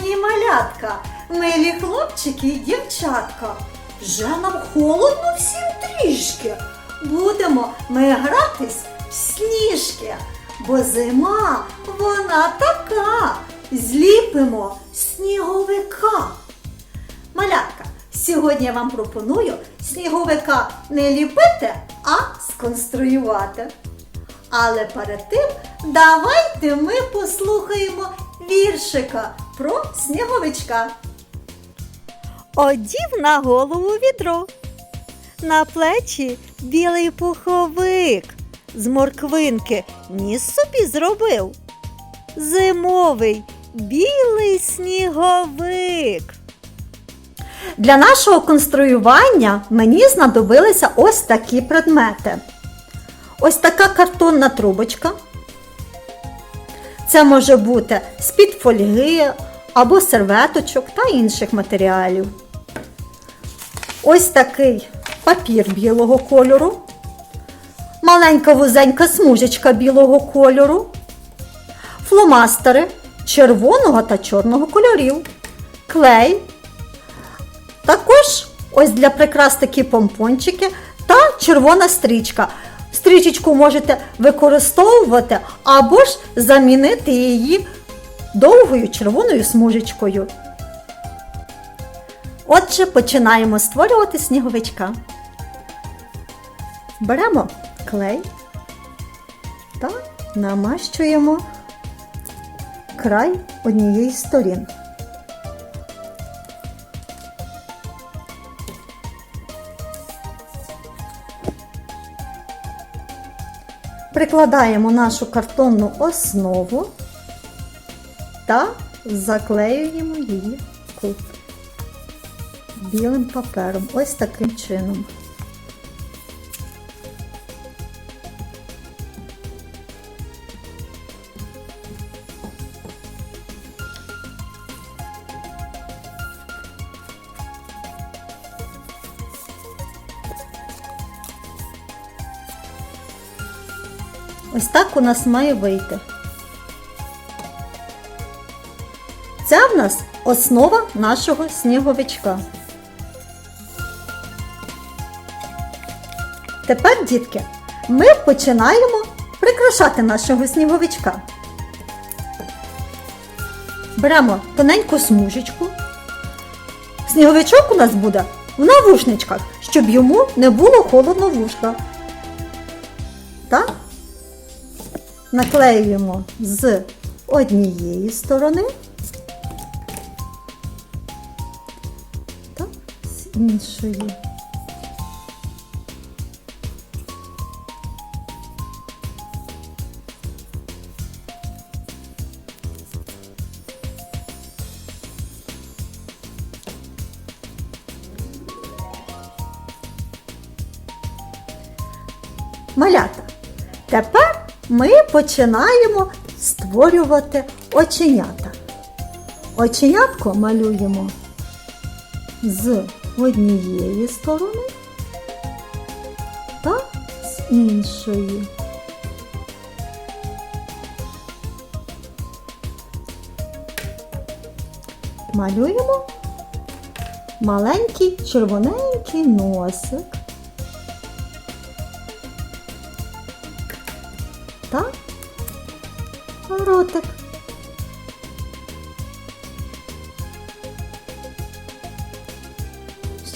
мої малятка, милі хлопчики і дівчатка. Вже нам холодно всім трішки. Будемо ми гратись в сніжки, бо зима вона така. Зліпимо сніговика. Малятка, сьогодні я вам пропоную сніговика не ліпити, а сконструювати. Але перед тим давайте ми послухаємо віршика про сніговичка. Одів на голову відро, на плечі білий пуховик, з морквинки ніс собі зробив. Зимовий білий сніговик. Для нашого конструювання мені знадобилися ось такі предмети. Ось така картонна трубочка. Це може бути з-під фольги або серветочок та інших матеріалів. Ось такий папір білого кольору, маленька вузенька смужечка білого кольору, фломастери червоного та чорного кольорів, клей. Також ось для прикрас такі помпончики та червона стрічка. Стрічечку можете використовувати або ж замінити її довгою червоною смужечкою. Отже, починаємо створювати сніговичка. Беремо клей та намащуємо край однієї сторін. Прикладаємо нашу картонну основу та заклеюємо її кут білим папером. Ось таким чином. Ось так у нас має вийти. Нас основа нашого сніговичка. Тепер, дітки, ми починаємо прикрашати нашого сніговичка. Беремо тоненьку смужечку. Сніговичок у нас буде в навушничках, щоб йому не було холодно в вушках. Так? наклеюємо з однієї сторони іншої. Малята. Тепер ми починаємо створювати оченята. Оченятко малюємо з однієї сторони та з іншої. Малюємо маленький червоненький носик. та ротик.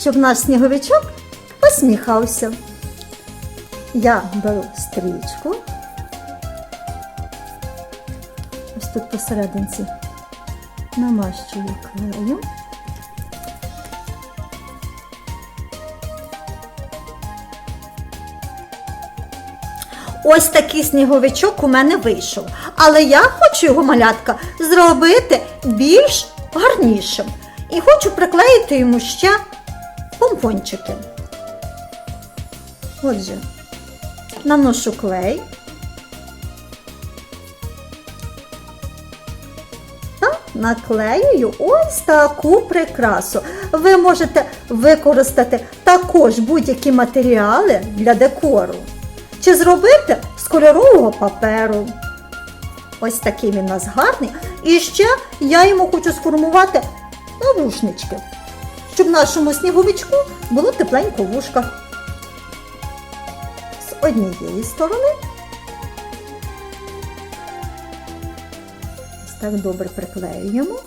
Щоб наш сніговичок посміхався. Я беру стрічку. Ось тут посерединці намащую клею. Ось такий сніговичок у мене вийшов. Але я хочу його малятка зробити більш гарнішим. І хочу приклеїти йому ще помпончики. Отже, наношу клей. Та наклеюю ось таку прикрасу. Ви можете використати також будь-які матеріали для декору. Чи зробити з кольорового паперу, Ось такий він у нас гарний. І ще я йому хочу сформувати навушнички, щоб нашому сніговичку було тепленько в вушках. З однієї сторони. Ось так добре приклеюємо.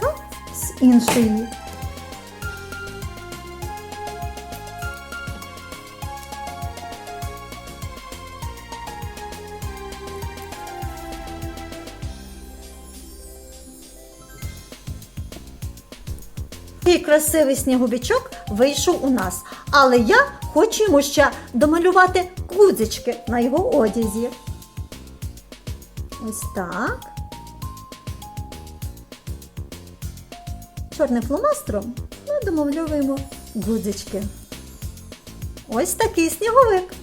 Так, з іншої. Такий красивий сніговичок вийшов у нас, але я хочу йому ще домалювати кудзички на його одязі. Ось так. Чорним фломастером ми домальовуємо гудзички. Ось такий сніговик.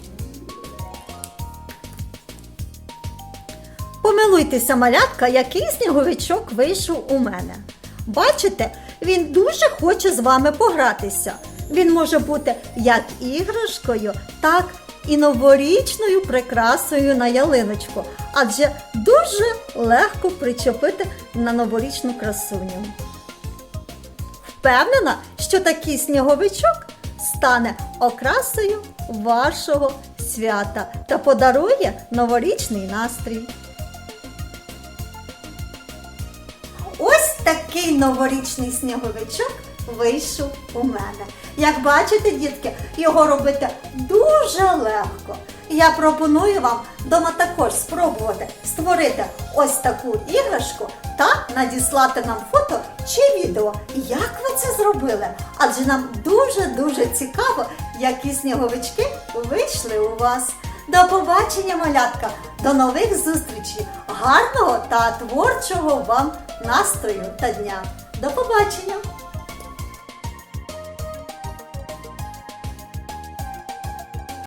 Помилуйтеся, малятка, який сніговичок вийшов у мене. Бачите, він дуже хоче з вами погратися. Він може бути як іграшкою, так і новорічною прикрасою на ялиночку, адже дуже легко причепити на новорічну красуню. Впевнена, що такий сніговичок стане окрасою вашого свята та подарує новорічний настрій. Такий новорічний сніговичок вийшов у мене. Як бачите, дітки, його робити дуже легко. Я пропоную вам дома також спробувати створити ось таку іграшку та надіслати нам фото чи відео, як ви це зробили. Адже нам дуже-дуже цікаво, які сніговички вийшли у вас. До побачення, малятка! До нових зустрічей! Гарного та творчого вам настрою та дня! До побачення!